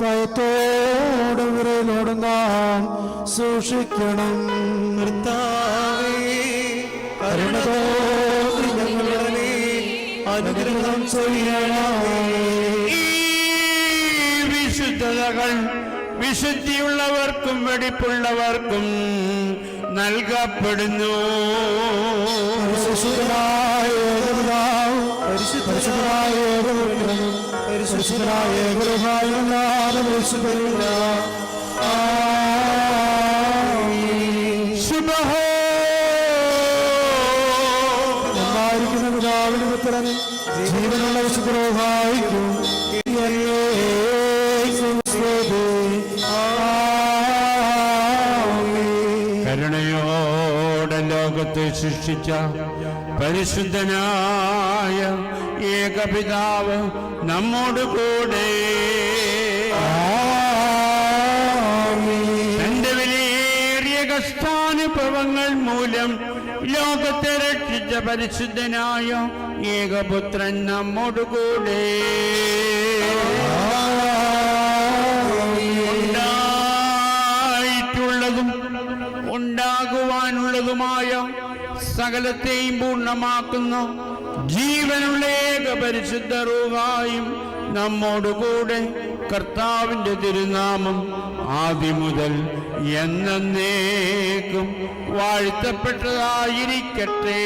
ഭയത്തോടും വിരലോടും നാം സൂക്ഷിക്കണം അനുഗ്രഹം വിശുദ്ധതകൾ വിശുദ്ധിയുള്ളവർക്കും വെടിപ്പുള്ളവർക്കും നൽകപ്പെടുന്നു. പരിശുദ്ധമായ ഏകപിതാവ്, പരിശുദ്ധനായ. ശുഭഹോ. നന്നായിരിക്കുന്ന പിതാവിനും പുത്രനും ജീവനുള്ള വിശുദ്ധരോഹായിക്കും. കരുണയോടെ ലോകത്തെ സൃഷ്ടിച്ച പരിശുദ്ധനായ ഏകപിതാവ് നമ്മോട് കൂടെ. തന്റെ വിലയേറിയ കഷ്ടാനുഭവങ്ങൾ മൂലം ലോകത്തെ രക്ഷിച്ച പരിശുദ്ധനായ ഏകപുത്രൻ നമ്മോട് കൂടെ. ഉണ്ടായിട്ടുള്ളതും ഉണ്ടാകുവാനുള്ളതുമായ സകലത്തെയും പൂർണമാക്കുന്ന ജീവനുള്ള പരിശുദ്ധ റൂഹായും നമ്മോടുകൂടെ കർത്താവിന്റെ തിരുനാമം ആദ്യം മുതൽ എന്നേക്കും വാഴ്ത്തപ്പെട്ടതായിരിക്കട്ടെ.